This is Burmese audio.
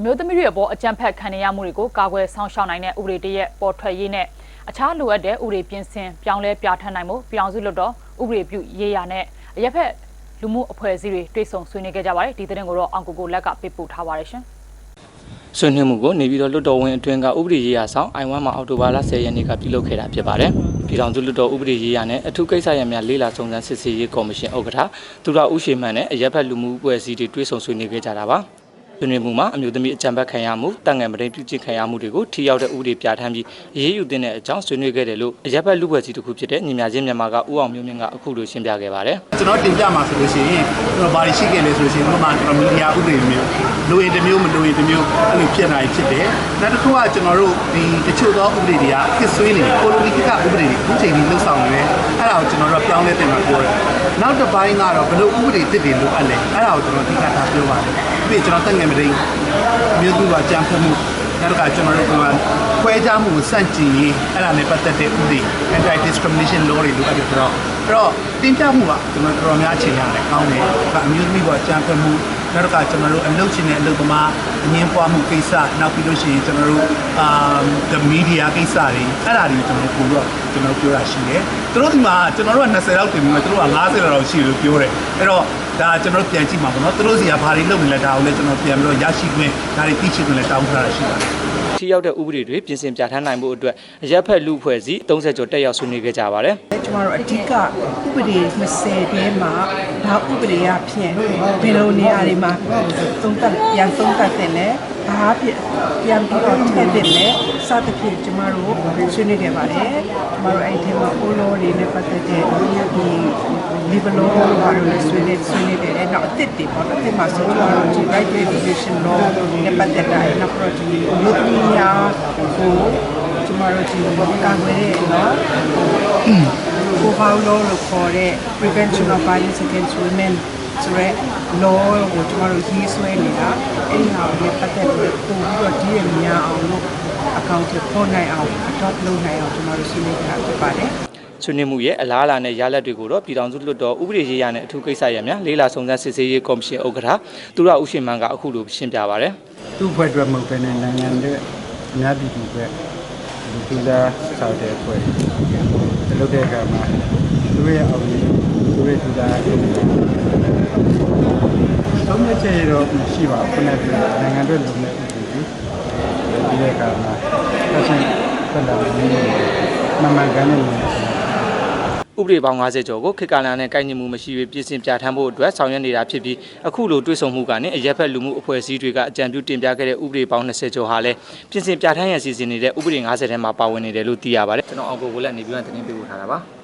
အမျိုးသမီးတွေအပေါ်အကြမ်းဖက်ခံနေရမှုတွေကိုကာကွယ်ဆောင်ရှောက်နိုင်တဲ့ဥပဒေတရက်ပေါ်ထွက်ရေးနဲ့အခြားလိုအပ်တဲ့ဥပဒေပြင်ဆင်ပြောင်းလဲပြဋ္ဌာန်းနိုင်မှုပြည်အောင်စုလွတ်တော်ဥပဒေပြုရေးရာနဲ့အရက်ဖက်လူမှုအဖွဲ့အစည်းတွေတွေ့ဆုံဆွေးနွေးခဲ့ကြပါတယ်ဒီသတင်းကိုတော့အောင်ကိုကိုလက်ကပေးပို့ထားပါတယ်ရှင်ဆွေးနွေးမှုကိုနေပြည်တော်လွှတ်တော်ဝင်အတွင်းကဥပဒေရေးရာဆောင်အိုင်ဝမ်မှာအောက်တိုဘာလ10ရက်နေ့ကပြုလုပ်ခဲ့တာဖြစ်ပါတယ်။ပြည်ထောင်စုလွှတ်တော်ဥပဒေရေးရာနဲ့အထူးကိစ္စရပ်များလေးလာစုံစမ်းစစ်ဆေးရေးကော်မရှင်ဥက္ကဋ္ဌသူရဦးရှိမှန်နဲ့အရက်ဖက်လူမှုအဖွဲ့အစည်းတွေတွေ့ဆုံဆွေးနွေးခဲ့ကြတာပါ။ ဆွေးနွေးမှုမှာအမျိုးသမီးအကြံဖက်ခံရမှုတန်ငယ်မတိန်ပြုကျင့်ခံရမှုတွေကိုထိရောက်တဲ့ဥပဒေပြဋ္ဌာန်းပြီးအရေးယူတဲ့အကြောင်းဆွေးနွေးခဲ့တယ်လို့အရက်ဖက်လူအဖွဲ့အစည်းတစ်ခုဖြစ်တဲ့ညီမချင်းမြန်မာကဦးအောင်မျိုးမြင့်ကအခုလိုရှင်းပြခဲ့ပါတယ်။ကျွန်တော်တင်ပြမှာဆိုလို့ရှိရင်ကျွန်တော်ဘာတွေရှိခဲ့လဲဆိုလို့ရှိရင်ဥပမာကျွန်တော်မီဒီယာဥပဒေမျိုးလူရင်တစ်မျိုးမလူရင်တစ်မျိုးအဲ့လိုဖြစ်နိုင်ဖြစ်တယ်နောက်တစ်ခုကကျွန်တော်တို့ဒီတချို့သောဥပဒေတွေကခစ်ဆွေးနေကိုလိုနီကဥပဒေတွေအခုချိန်ကြီးလှုပ်ဆောင်နေတယ်အဲ့ဒါ ကိုကျွန်တော်တို့ပြောင်းလဲတင်မှာပြောတယ်နောက်တစ်ပိုင်းကတော့ဘယ်လိုဥပဒေတစ်တွေလိုအပ်လဲအဲ့ဒါကိုကျွန်တော်အဓိကထားပြောပါတယ်ပြီးကျွန်တော်တက်ငယ်မတိန်မြို့သူကကြံဖက်မှုနောက်ကကျွန်တော်တို့ကခွဲခြားမှုကိုစန့်ကျင်ရေးအဲ့ဒါနဲ့ပတ်သက်တဲ့ဥပဒေ anti discrimination law တွေလိုအပ်တယ်ဆိုတော့အဲ့တော့တင်ပြမှုကကျွန်တော်တော်တော်များချိန်ရတယ်ကောင်းတယ်ဒါအမျိုးသမီးပေါ်ကြံဖက်မှု နောက်ကကျွန်တော်တို့အလုပ်ရှင်နဲ့အလုပ်သမားအငင်းပွားမှုကိစ္စနောက်ပြီးလို့ရှိရင်ကျွန်တော်တို့အာ the media ကိစ္စတွေအဲ့ဒါတွေကိုကျွန်တော်ပို့တော့ကျွန်တော်ပြောတာရှိတယ်သူတို့ဒီမှာကျွန်တော်တို့က20လောက်တင်ပြီးမှသူတို့က90လောက်ရှိလို့ပြောတယ်အဲ့တော့ဒါကျွန်တော်တို့ပြန်ကြည့်မှာပေါ့နော်သူတို့စီကဘာတွေလုပ်နေလဲဒါကိုလည်းကျွန်တော်ပြန်ပြီးတော့ရရှိခွင့်ဒါတွေသိချင်ခွင့်လည်းတောင်းထားတာရှိပါတယ် ထိရောက်တဲ့ဥပဒေတွေပြင်ဆင်ပြဋ္ဌာန်းနိုင်ဖို့အတွက်အရက်ဖက်လူအဖွဲ့အစည်း30ကျော်တက်ရောက်ဆွေးနွေးခဲ့ကြပါတယ်။ကျမတို့အဓိကဥပဒေ20ထဲမှာဘာဥပဒေရဖြင့်ဘယ်လိုနေရာတွေမှာသုံးသပ်ပြန်သုံးသပ်တယ်လဲဘာဖြစ်ပြန်ပြီးတော့ထည့်တယ်လဲစသဖြင့်ကျမတို့ဆွေးနွေးခဲ့ပါတယ်ကျမတို့အဲ့ဒီမှာအိုလောတွေနဲ့ပတ်သက်တဲ့ဒီ level law ဘာလို့လဲဆွေးနွေးဆွေးနွေးတယ်လဲနောက်အသစ်တွေပေါ့နော်အသစ်မှာဆိုကျမတို့ဒီ right reputation law နဲ့ပတ်သက်တာနောက်ပြီးတော့ဒီလူသမီးများကိုကျမတို့ဒီကာကွယ်တဲ့နော်ကိုပေါင်းလို့လို့ခေါ်တဲ့ prevention of violence against women ဆိုရဲ law ကိုကျမတို့ရေးဆွဲနေတာအဲ့ဒီဟာကိုလည်းပတ်သက်ပြီးပို့ပြီးတော့ဒီရများအောင်လို့ account ကိုပေါ်နိုင်အောင် adopt လုပ်နိုင်အောင်ကျမတို့ဆွေးနွေးကြတာဖြစ်ပါတယ် ဆွေးနွေးမှုရဲ့အလားအလာနဲ့ရလဒ်တွေကိုတော့ပြည်ထောင်စုလွှတ်တော်ဥပဒေရေးရာနဲ့အထူးကိစ္စရပ်များလေးလာစုံစမ်းစစ်ဆေးရေးကော်မရှင်ဥက္ကဋ္ဌသူရဦးရှင်မန်းကအခုလိုရှင်းပြပါဗျာသူ့ဖွဲ့အတွက်မဟုတ်ဘဲနဲ့နိုင်ငံရဲ့အများပြည်သူပဲဒီသူသားဆောက်တဲ့ဖွဲ့အလုပ်တဲ့အခါမှာသူရဲ့အောင်မြင်သူရဲ့သူသားရဲ့သုံးတဲ့ချက်ရတော့ရှိပါခုနကပြောနိုင်ငံအတွက်လုံတဲ့ဥပဒေကြီးဒီတဲ့အခါမှာသက်ဆိုင်သက်လာနေမမှန်ကန်တဲ့နေရာ ဥပဒေပေါင်း90ကျော်ကိုခေတ်ကာလနဲ့ကိုက်ညီမှုမရှိဘဲပြင်ဆင်ပြဋ္ဌာန်းဖို့အတွက်ဆောင်ရွက်နေတာဖြစ်ပြီးအခုလိုတွဲဆုံမှုကနေအရက်ဖက်လူမှုအဖွဲ့အစည်းတွေကအကြံပြုတင်ပြခဲ့တဲ့ဥပဒေပေါင်း20ကျော်ဟာလည်းပြင်ဆင်ပြဋ္ဌာန်းရန်စီစဉ်နေတဲ့ဥပဒေ90ထဲမှာပါဝင်နေတယ်လို့သိရပါတယ်ကျွန်တော်အောင်ကိုကိုလည်းနေပြီးမှတင်ပြပေးပို့ထားတာပါ